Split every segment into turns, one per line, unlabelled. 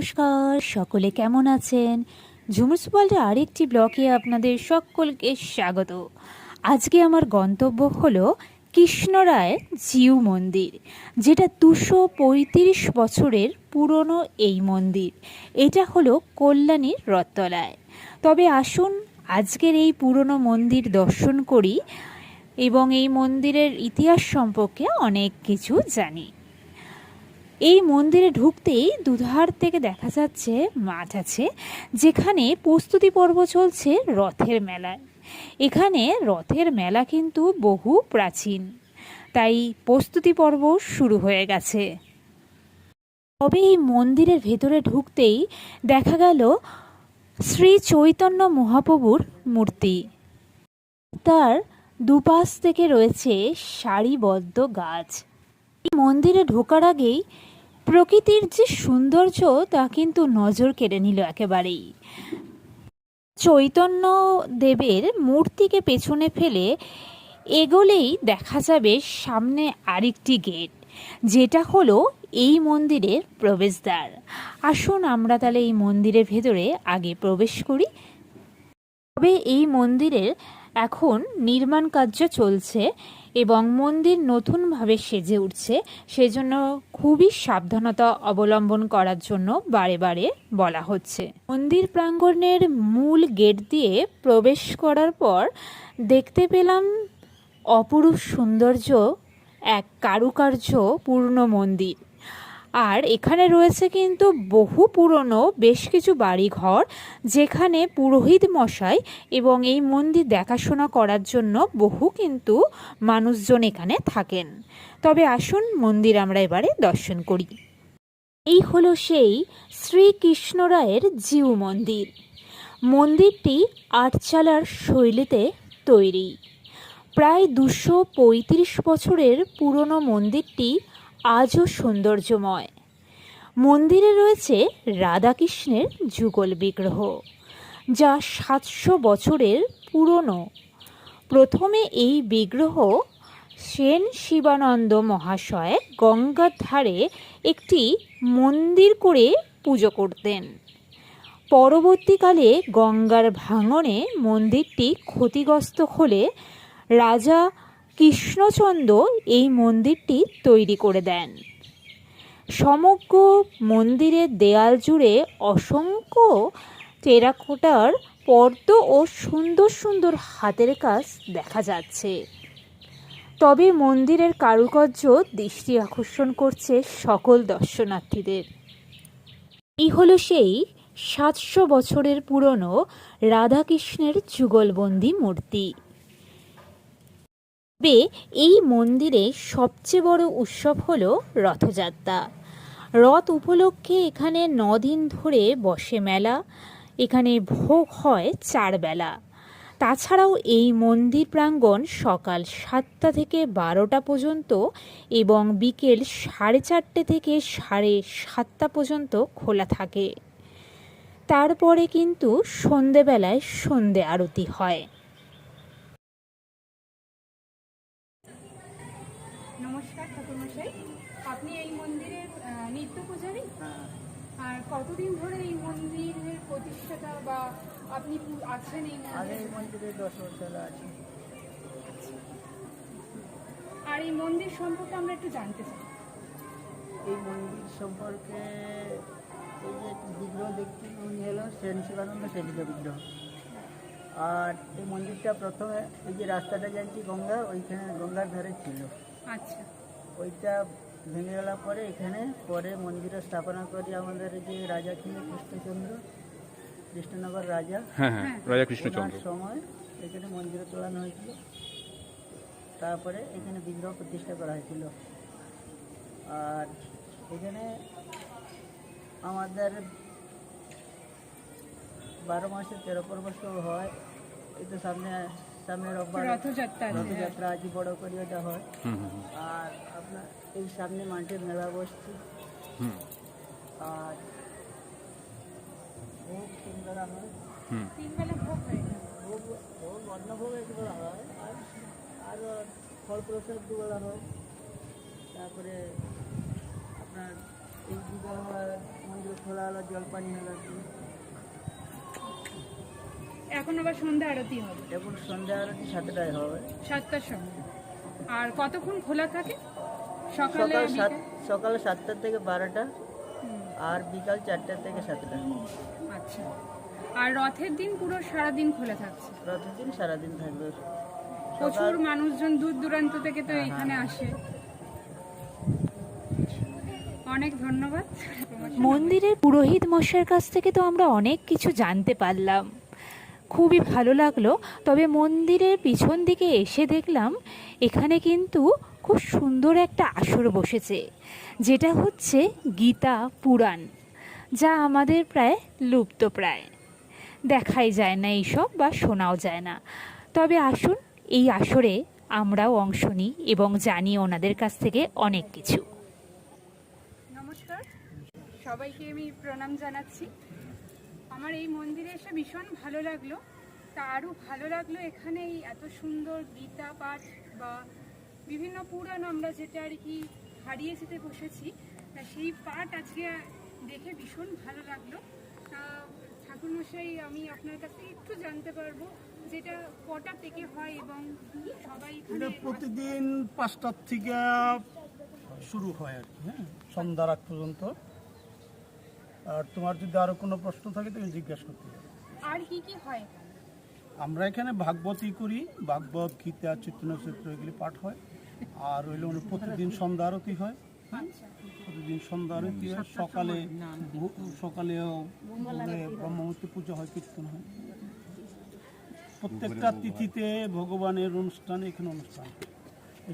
নমস্কার সকলে কেমন আছেন ঝুমুস ওয়ার্ল্ডের আরেকটি ব্লকে আপনাদের সকলকে স্বাগত আজকে আমার গন্তব্য হলো কৃষ্ণরায় জিউ মন্দির যেটা দুশো পঁয়ত্রিশ বছরের পুরনো এই মন্দির এটা হলো কল্যাণীর রথতলায় তবে আসুন আজকের এই পুরনো মন্দির দর্শন করি এবং এই মন্দিরের ইতিহাস সম্পর্কে অনেক কিছু জানি এই মন্দিরে ঢুকতেই দুধার থেকে দেখা যাচ্ছে মাঠ আছে যেখানে প্রস্তুতি পর্ব চলছে রথের মেলায় এখানে রথের মেলা কিন্তু বহু প্রাচীন তাই প্রস্তুতি পর্ব শুরু হয়ে গেছে তবে এই মন্দিরের ভেতরে ঢুকতেই দেখা গেল শ্রী চৈতন্য মহাপ্রভুর মূর্তি তার দুপাশ থেকে রয়েছে সারিবদ্ধ গাছ এই মন্দিরে ঢোকার আগেই প্রকৃতির যে সৌন্দর্য তা কিন্তু নজর কেড়ে নিল একেবারেই চৈতন্য দেবের মূর্তিকে পেছনে ফেলে এগোলেই দেখা যাবে সামনে আরেকটি গেট যেটা হলো এই মন্দিরের প্রবেশদ্বার আসুন আমরা তাহলে এই মন্দিরের ভেতরে আগে প্রবেশ করি তবে এই মন্দিরের এখন নির্মাণ কার্য চলছে এবং মন্দির নতুনভাবে সেজে উঠছে সেজন্য খুবই সাবধানতা অবলম্বন করার জন্য বারে বারে বলা হচ্ছে মন্দির প্রাঙ্গণের মূল গেট দিয়ে প্রবেশ করার পর দেখতে পেলাম অপরূপ সৌন্দর্য এক কারুকার্য পূর্ণ মন্দির আর এখানে রয়েছে কিন্তু বহু পুরনো বেশ কিছু বাড়িঘর যেখানে পুরোহিত মশাই এবং এই মন্দির দেখাশোনা করার জন্য বহু কিন্তু মানুষজন এখানে থাকেন তবে আসুন মন্দির আমরা এবারে দর্শন করি এই হলো সেই শ্রীকৃষ্ণ রায়ের জিউ মন্দির মন্দিরটি আটচালার শৈলীতে তৈরি প্রায় দুশো পঁয়ত্রিশ বছরের পুরনো মন্দিরটি আজও সৌন্দর্যময় মন্দিরে রয়েছে রাধাকৃষ্ণের যুগল বিগ্রহ যা সাতশো বছরের পুরনো প্রথমে এই বিগ্রহ সেন শিবানন্দ মহাশয় গঙ্গার ধারে একটি মন্দির করে পুজো করতেন পরবর্তীকালে গঙ্গার ভাঙনে মন্দিরটি ক্ষতিগ্রস্ত হলে রাজা কৃষ্ণচন্দ্র এই মন্দিরটি তৈরি করে দেন সমগ্র মন্দিরের দেয়াল জুড়ে অসংখ্য টেরাকোটার পর্দ ও সুন্দর সুন্দর হাতের কাজ দেখা যাচ্ছে তবে মন্দিরের কারুকার্য দৃষ্টি আকর্ষণ করছে সকল দর্শনার্থীদের এই হলো সেই সাতশো বছরের পুরনো রাধাকৃষ্ণের যুগলবন্দি মূর্তি তবে এই মন্দিরে সবচেয়ে বড় উৎসব হল রথযাত্রা রথ উপলক্ষে এখানে দিন ধরে বসে মেলা এখানে ভোগ হয় চারবেলা তাছাড়াও এই মন্দির প্রাঙ্গণ সকাল সাতটা থেকে বারোটা পর্যন্ত এবং বিকেল সাড়ে চারটে থেকে সাড়ে সাতটা পর্যন্ত খোলা থাকে তারপরে কিন্তু সন্ধেবেলায় সন্ধে আরতি হয়
কতদিন ধরে এই মন্দিরের প্রতিষ্ঠাতা বা আপনি আছেন এই
আমি এই মন্দিরে দশ বছর আছি
আর এই মন্দির সম্পর্কে আমরা একটু জানতে চাই
এই মন্দির সম্পর্কে এই যে বিগ্রহ দেখতে উনি হলো সেন শিবানন্দ সেবিকা বিগ্রহ আর এই মন্দিরটা প্রথমে এই যে রাস্তাটা যাচ্ছি গঙ্গা ওইখানে গঙ্গার ধারে ছিল আচ্ছা ওইটা ভেঙে গেলার পরে এখানে পরে মন্দিরে স্থাপনা করি আমাদের যে রাজা ছিল কৃষ্ণচন্দ্র কৃষ্ণনগর রাজা
হ্যাঁ, হ্যাঁ, হ্যাঁ। রাজা কৃষ্ণচন্দ্র
সময় এখানে মন্দিরে তোলানো হয়েছিল তারপরে এখানে বিগ্রহ প্রতিষ্ঠা করা হয়েছিল আর এখানে আমাদের বারো মাসে তেরো পর্ব হয় এই তো সামনে সামনে রোববার রথযাত্রা আজ বড় করে ওটা হয় আর আপনার এই সামনে মাঠে মেলা বসছে আর ভোগ তিন হয় তিন হয় আর আর ফল প্রসাদ দুবেলা হয় তারপরে আপনার এই দুবেলা মন্দির খোলা হলো জলপানি হলো
এখন আবার সন্ধ্যা আরতি হবে
এখন সন্ধ্যা আরতি সাতটায় হবে
সাতটার সময় আর কতক্ষণ খোলা থাকে সকালে সকাল সাত
সকাল সাতটা থেকে বারোটা আর বিকাল চারটা থেকে সাতটা
আচ্ছা আর রথের দিন পুরো সারাদিন খোলা থাকছে
রথের দিন সারাদিন থাকবে
প্রচুর মানুষজন দূর দূরান্ত থেকে তো হ্যাঁ, হ্যাঁ। এখানে আসে অনেক ধন্যবাদ
মন্দিরের পুরোহিত মশার কাছ থেকে তো আমরা অনেক কিছু জানতে পারলাম খুবই ভালো লাগলো তবে মন্দিরের পিছন দিকে এসে দেখলাম এখানে কিন্তু খুব সুন্দর একটা আসর বসেছে যেটা হচ্ছে গীতা পুরাণ যা আমাদের প্রায় লুপ্ত প্রায় দেখাই যায় না এইসব বা শোনাও যায় না তবে আসুন এই আসরে আমরাও অংশ নিই এবং জানি ওনাদের কাছ থেকে অনেক কিছু
নমস্কার সবাইকে আমি প্রণাম জানাচ্ছি আমার এই মন্দিরে এসে ভীষণ ভালো লাগলো তা আরও ভালো লাগলো এখানে এই এত সুন্দর গীতা পাঠ বা বিভিন্ন পুরাণ আমরা যেটা আর কি হারিয়ে যেতে বসেছি তা সেই পাঠ আজকে দেখে ভীষণ ভালো লাগলো তা ঠাকুরমশাই আমি আপনার কাছ থেকে একটু জানতে পারবো যেটা কটা থেকে হয় এবং সবাই
প্রতিদিন পাঁচটার থেকে শুরু হয় আর কি হ্যাঁ সন্ধ্যার আগ পর্যন্ত আর তোমার যদি আরও কোনো প্রশ্ন থাকে তুমি জিজ্ঞাসা করতে পারো
আর কি কি হয়
আমরা এখানে ভাগবতী করি ভাগবত গীতা চিত্রনচিত্র এগুলি পাঠ হয় আর হইলে প্রতিদিন সন্ধ্যা আরতি হয় আচ্ছা। প্রতিদিন সন্ধ্যা আরতি হয় সকালে সকালেও ব্রহ্মমূর্তি পূজা হয় কীর্তন হয় প্রত্যেকটা তিথিতে ভগবানের অনুষ্ঠান এখানে অনুষ্ঠান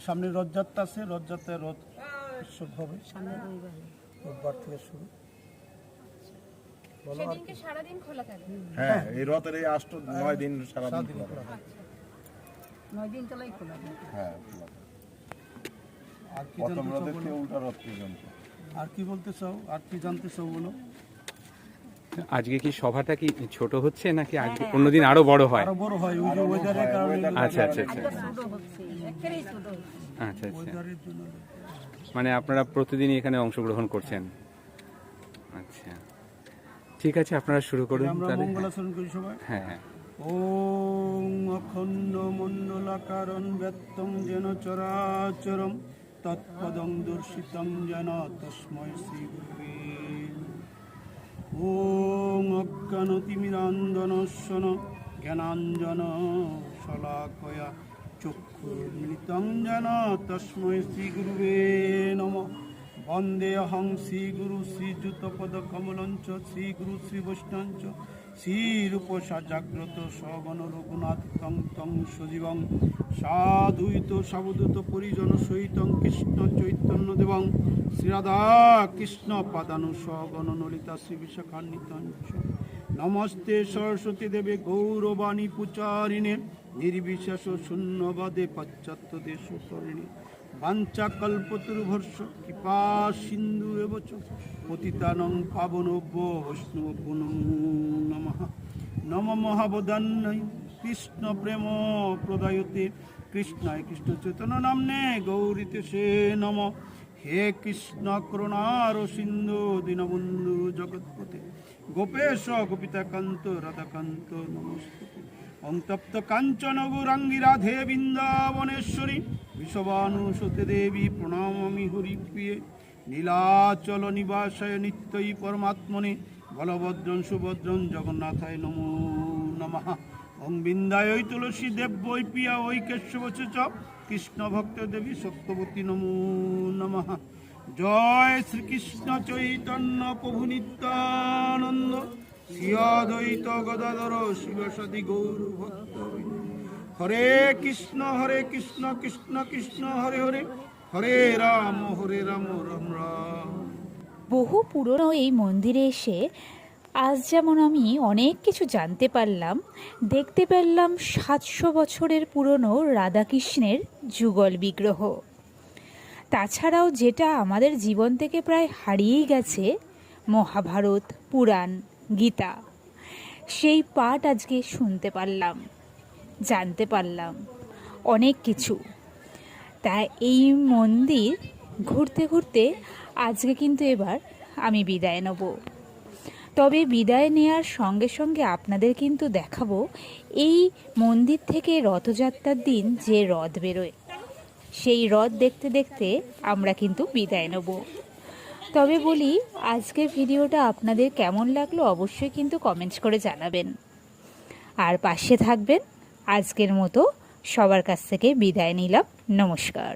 সামনে রথযাত্রা আছে রথযাত্রায় রথ উৎসব হবে রোববার থেকে শুরু হ্যাঁ এই এই দিন হ্যাঁ আর
আজকে কি সভাটা কি ছোট হচ্ছে নাকি হ্যাঁ, আজকে হ্যাঁ, অন্যদিন আরো বড় হয় হয় আচ্ছা আচ্ছা আচ্ছা আচ্ছা আচ্ছা মানে আপনারা প্রতিদিন এখানে অংশগ্রহণ করছেন আচ্ছা ঠিক আছে আপনারা শুরু করুন
আমরা শুরু করি সবাই হ্যাঁ হ্যাঁ ওম অখণ্ড মণ্ডলাকারণ ব্যত্তম যেন চরাচরম তৎপদং দর্শিতম যেন তস্ময় শ্রী গুরুবে ওম অজ্ঞানতিমিরান্দনশন জ্ঞানাঞ্জন শলাকয়া চক্ষুর্মিলিতং যেন তস্ময় শ্রী গুরুবে নমঃ বন্দেহং শ্রীগুরু কমলঞ্চ শ্রীগুরু শ্রীবৈষ্ণঞ্চ শ্রীরূপসা জাগ্রত সগণ রঘুনাথ তং তং সজীবং সাধুত সবদূত পরিজন সহিত কৃষ্ণ চৈতন্য দেবং শ্রীরাধা কৃষ্ণ পাদানু সগণ ললিতা শ্রী বিশাখান্বিত নমস্তে সরস্বতী দেবে গৌরবাণী পূচারিণে নির্বিশেষ শূন্যবাদে পাশ্চাত্য দেশ তরিণী বাঞ্চা কল্পতরুভর্ষ কৃপা সিন্ধু এবচ পতিতানং পাবনব্য বৈষ্ণব নম নম মহাবদান্নয় কৃষ্ণ প্রেম প্রদায়তে কৃষ্ণায় কৃষ্ণ চৈতন্য নামনে গৌরীতে সে নম হে কৃষ্ণ করুণার সিন্ধু দীনবন্ধু গোপেশ গোপিতাকান্ত রাধাকান্ত নমস্তে অন্তপ্ত কাঞ্চনগৌরাঙ্গী রাধে বৃন্দাবনেশ্বরী বিষবানুসতে দেবী হরি হরিপ্রিয়ে নীলাচল নিবাসায় নিত্যই পরমাত্মনে বলভদ্রন সুভদ্রন জগন্নাথায় নমো নমঃ ওং বিন্দায় ওই তুলসী দেব বৈ পিয়া ওই কেশবচ কৃষ্ণ ভক্ত দেবী সত্যবতী নমো নমঃ জয় শ্রীকৃষ্ণ চৈতন্য প্রভু নিত্যানন্দ হরে কৃষ্ণ হরে কৃষ্ণ কৃষ্ণ কৃষ্ণ হরে হরে হরে রাম হরে রাম রাম রাম
বহু পুরনো এই মন্দিরে এসে আজ যেমন আমি অনেক কিছু জানতে পারলাম দেখতে পেলাম সাতশো বছরের পুরনো রাধাকৃষ্ণের যুগল বিগ্রহ তাছাড়াও যেটা আমাদের জীবন থেকে প্রায় হারিয়েই গেছে মহাভারত পুরাণ গীতা সেই পাঠ আজকে শুনতে পারলাম জানতে পারলাম অনেক কিছু তাই এই মন্দির ঘুরতে ঘুরতে আজকে কিন্তু এবার আমি বিদায় নেব তবে বিদায় নেওয়ার সঙ্গে সঙ্গে আপনাদের কিন্তু দেখাবো এই মন্দির থেকে রথযাত্রার দিন যে রথ বেরোয় সেই রথ দেখতে দেখতে আমরা কিন্তু বিদায় নেব তবে বলি আজকের ভিডিওটা আপনাদের কেমন লাগলো অবশ্যই কিন্তু কমেন্টস করে জানাবেন আর পাশে থাকবেন আজকের মতো সবার কাছ থেকে বিদায় নিলাম নমস্কার